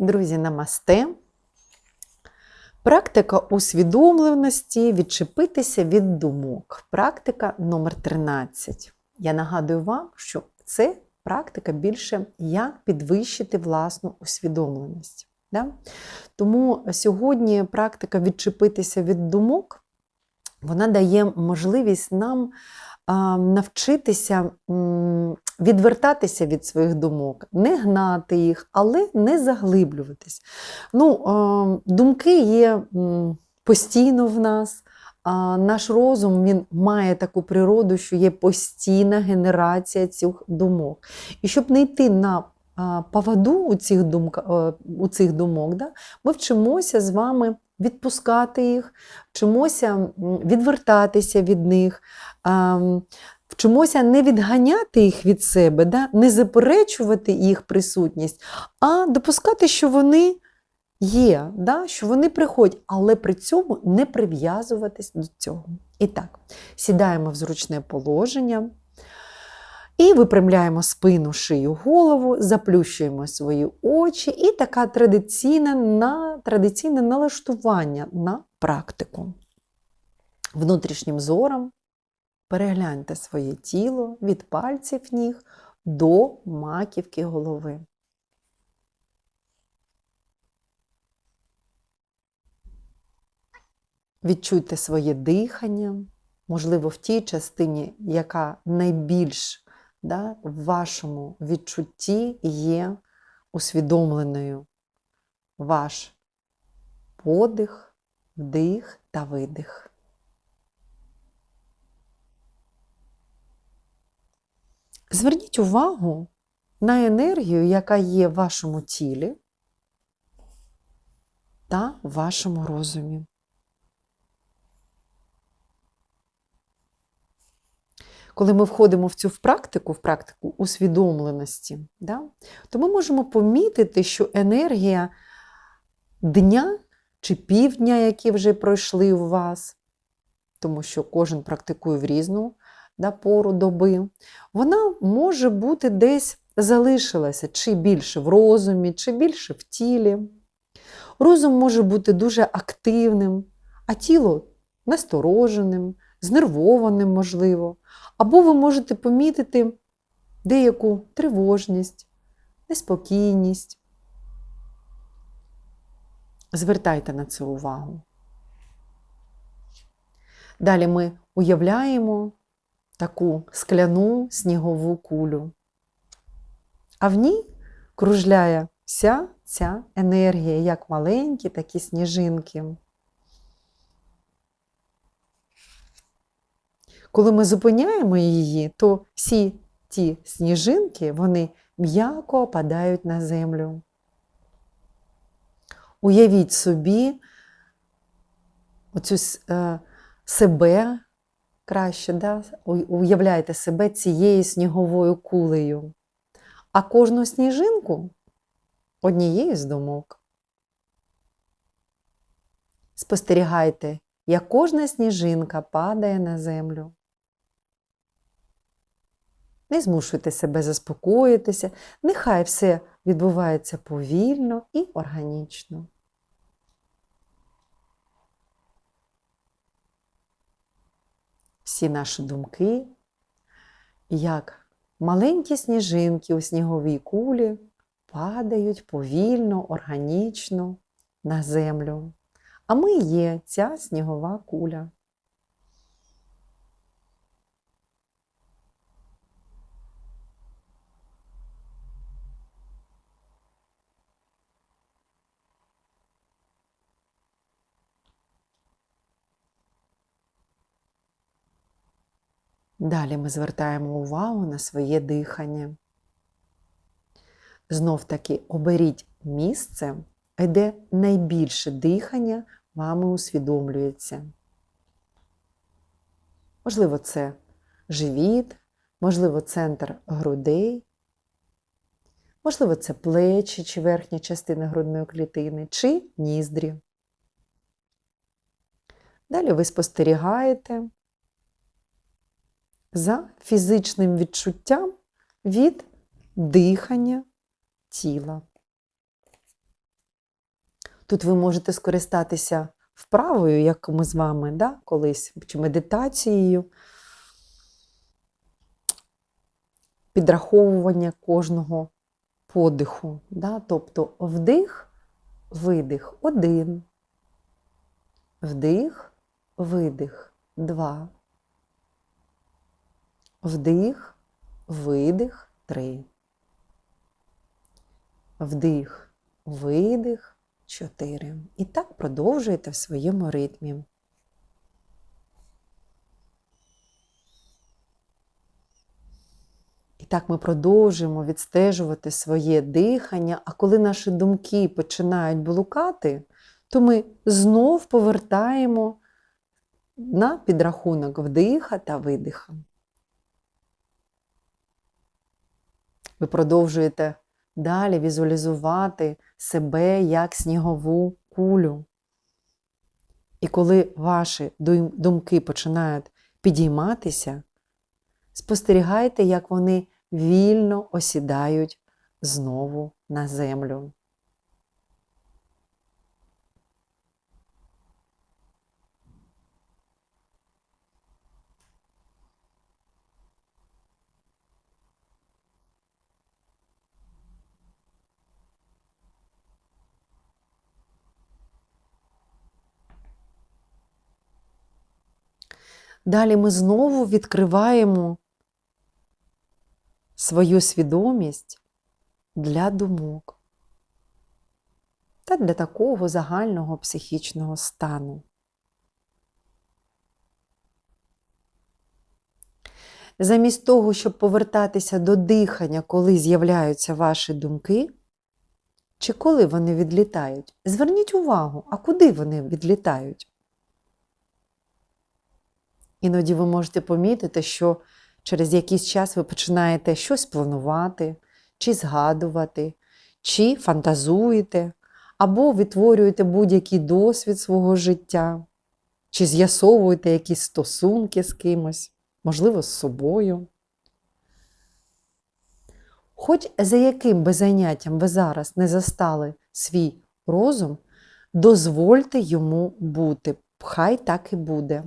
Друзі, намасте. Практика усвідомленості відчепитися від думок. Практика номер 13. Я нагадую вам, що це практика більше як підвищити власну усвідомленість. Да? Тому сьогодні практика відчепитися від думок вона дає можливість нам навчитися відвертатися від своїх думок, не гнати їх, але не заглиблюватись. Ну, думки є постійно в нас. Наш розум він має таку природу, що є постійна генерація цих думок. І щоб не йти на поводу у цих, думка, е, у цих думок, да, ми вчимося з вами відпускати їх, вчимося відвертатися від них, а, вчимося не відганяти їх від себе, да, не заперечувати їх присутність, а допускати, що вони є, да, що вони приходять, але при цьому не прив'язуватись до цього. І так, сідаємо в зручне положення. І випрямляємо спину, шию, голову, заплющуємо свої очі, і така традиційне, на, традиційне налаштування на практику. Внутрішнім зором перегляньте своє тіло від пальців ніг до маківки голови. Відчуйте своє дихання, можливо, в тій частині, яка найбільш да, в вашому відчутті є усвідомленою ваш подих, вдих та видих. Зверніть увагу на енергію, яка є в вашому тілі та в вашому розумі. Коли ми входимо в цю практику, в практику усвідомленості, да, то ми можемо помітити, що енергія дня чи півдня, які вже пройшли у вас, тому що кожен практикує в різну да, пору доби, вона може бути десь залишилася, чи більше в розумі, чи більше в тілі. Розум може бути дуже активним, а тіло настороженим, знервованим, можливо. Або ви можете помітити деяку тривожність, неспокійність. Звертайте на це увагу. Далі ми уявляємо таку скляну снігову кулю, а в ній кружляє вся ця енергія, як маленькі такі сніжинки. Коли ми зупиняємо її, то всі ті сніжинки вони м'яко опадають на землю. Уявіть собі оцю е, себе краще, да? уявляйте себе цією сніговою кулею, а кожну сніжинку однією з думок. Спостерігайте, як кожна сніжинка падає на землю. Не змушуйте себе заспокоїтися, нехай все відбувається повільно і органічно. Всі наші думки, як маленькі сніжинки у сніговій кулі, падають повільно, органічно на землю. А ми є ця снігова куля. Далі ми звертаємо увагу на своє дихання. Знов таки оберіть місце, де найбільше дихання вами усвідомлюється. Можливо, це живіт, можливо, центр грудей, можливо, це плечі чи верхня частина грудної клітини, чи ніздрі. Далі ви спостерігаєте за фізичним відчуттям від дихання тіла. Тут ви можете скористатися вправою, як ми з вами да, колись, чи медитацією, підраховування кожного подиху. Да? Тобто вдих, видих один, вдих, видих два, вдих, видих три. Вдих, видих, чотири. І так продовжуєте в своєму ритмі. І так ми продовжуємо відстежувати своє дихання, а коли наші думки починають блукати, то ми знов повертаємо на підрахунок вдиха та видиха. Ви продовжуєте далі візуалізувати себе як снігову кулю. І коли ваші думки починають підійматися, спостерігайте, як вони вільно осідають знову на землю. Далі ми знову відкриваємо свою свідомість для думок та для такого загального психічного стану. Замість того, щоб повертатися до дихання, коли з'являються ваші думки, чи коли вони відлітають, зверніть увагу, а куди вони відлітають. Іноді ви можете помітити, що через якийсь час ви починаєте щось планувати, чи згадувати, чи фантазуєте, або відтворюєте будь-який досвід свого життя, чи з'ясовуєте якісь стосунки з кимось, можливо, з собою. Хоч за яким би заняттям ви зараз не застали свій розум, дозвольте йому бути, хай так і буде.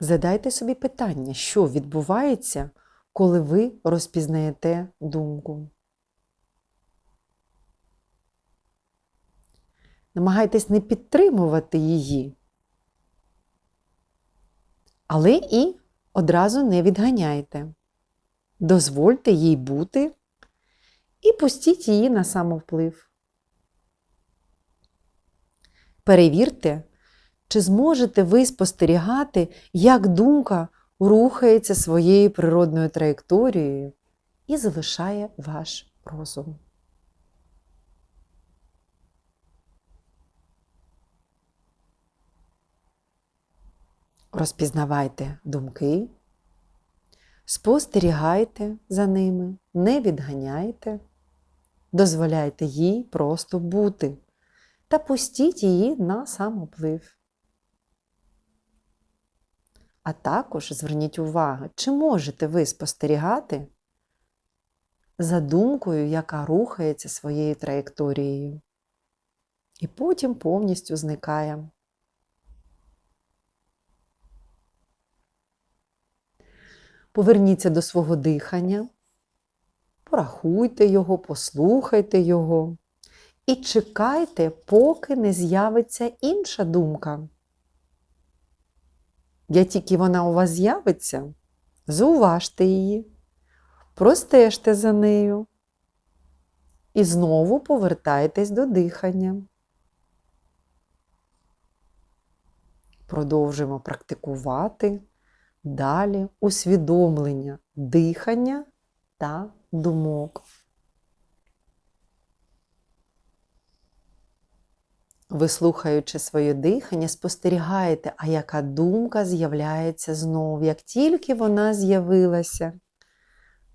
Задайте собі питання, що відбувається, коли ви розпізнаєте думку. Намагайтесь не підтримувати її, але і одразу не відганяйте. Дозвольте їй бути і пустіть її на самовплив. Перевірте, чи зможете ви спостерігати, як думка рухається своєю природною траєкторією і залишає ваш розум? Розпізнавайте думки, спостерігайте за ними, не відганяйте, дозволяйте їй просто бути та пустіть її на самоплив. А також зверніть увагу, чи можете ви спостерігати за думкою, яка рухається своєю траєкторією. І потім повністю зникає. Поверніться до свого дихання, порахуйте його, послухайте його і чекайте, поки не з'явиться інша думка. Як тільки вона у вас з'явиться, зауважте її, простежте за нею і знову повертайтесь до дихання. Продовжуємо практикувати далі усвідомлення дихання та думок. Ви, слухаючи своє дихання, спостерігаєте, а яка думка з'являється знову, як тільки вона з'явилася.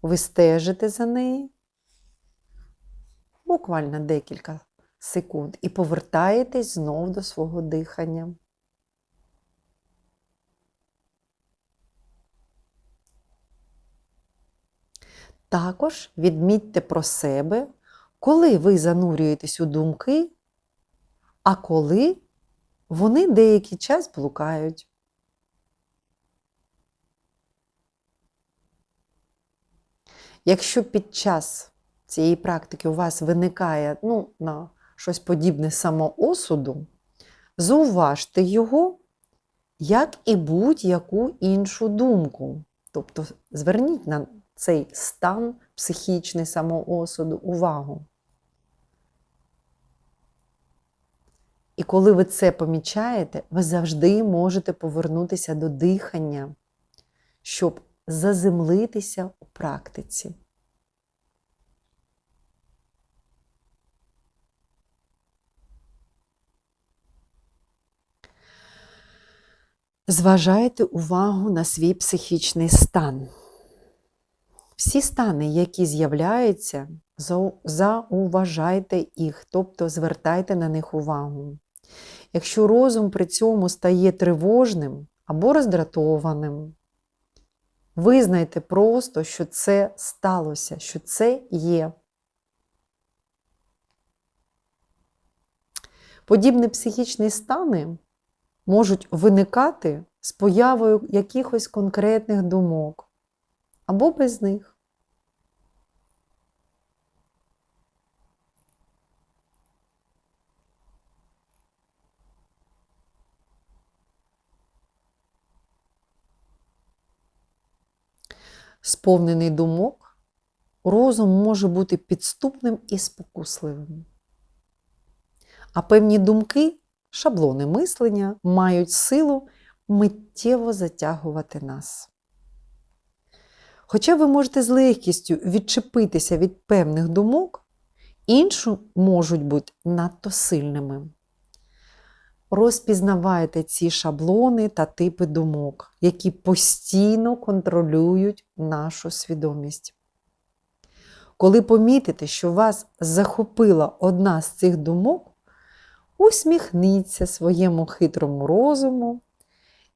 Ви стежите за нею буквально декілька секунд і повертаєтесь знов до свого дихання. Також відмітьте про себе, коли ви занурюєтесь у думки а коли вони деякий час блукають. Якщо під час цієї практики у вас виникає ну, на щось подібне самоосуду, зауважте його, як і будь-яку іншу думку. Тобто зверніть на цей стан психічний самоосуду увагу. І коли ви це помічаєте, ви завжди можете повернутися до дихання, щоб заземлитися у практиці. Зважайте увагу на свій психічний стан. Всі стани, які з'являються, зауважайте їх, тобто звертайте на них увагу. Якщо розум при цьому стає тривожним або роздратованим, визнайте просто, що це сталося, що це є. Подібні психічні стани можуть виникати з появою якихось конкретних думок або без них. Сповнений думок, розум може бути підступним і спокусливим. А певні думки, шаблони мислення мають силу миттєво затягувати нас. Хоча ви можете з легкістю відчепитися від певних думок, інші можуть бути надто сильними. Розпізнавайте ці шаблони та типи думок, які постійно контролюють нашу свідомість. Коли помітите, що вас захопила одна з цих думок, усміхніться своєму хитрому розуму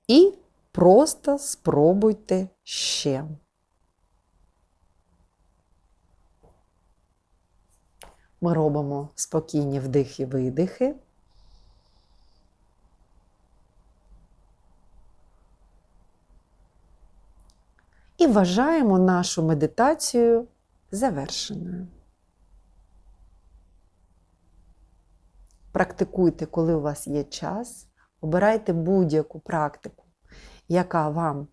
і просто спробуйте ще. Ми робимо спокійні вдихи-видихи. І вважаємо нашу медитацію завершеною. Практикуйте, коли у вас є час, обирайте будь-яку практику, яка вам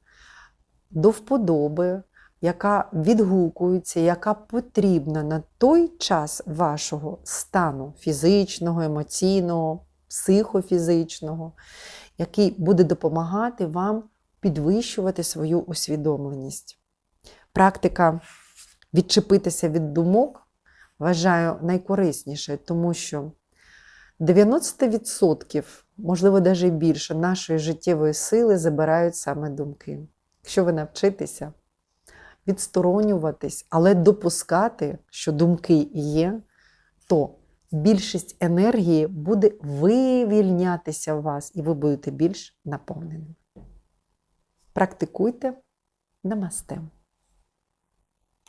до вподоби, яка відгукується, яка потрібна на той час вашого стану фізичного, емоційного, психофізичного, який буде допомагати вам підвищувати свою усвідомленість. Практика відчепитися від думок вважаю найкориснішою, тому що 90%, можливо, навіть більше нашої життєвої сили забирають саме думки. Якщо ви навчитеся відсторонюватись, але допускати, що думки є, то більшість енергії буде вивільнятися в вас, і ви будете більш наповненими. Практикуйте намасте.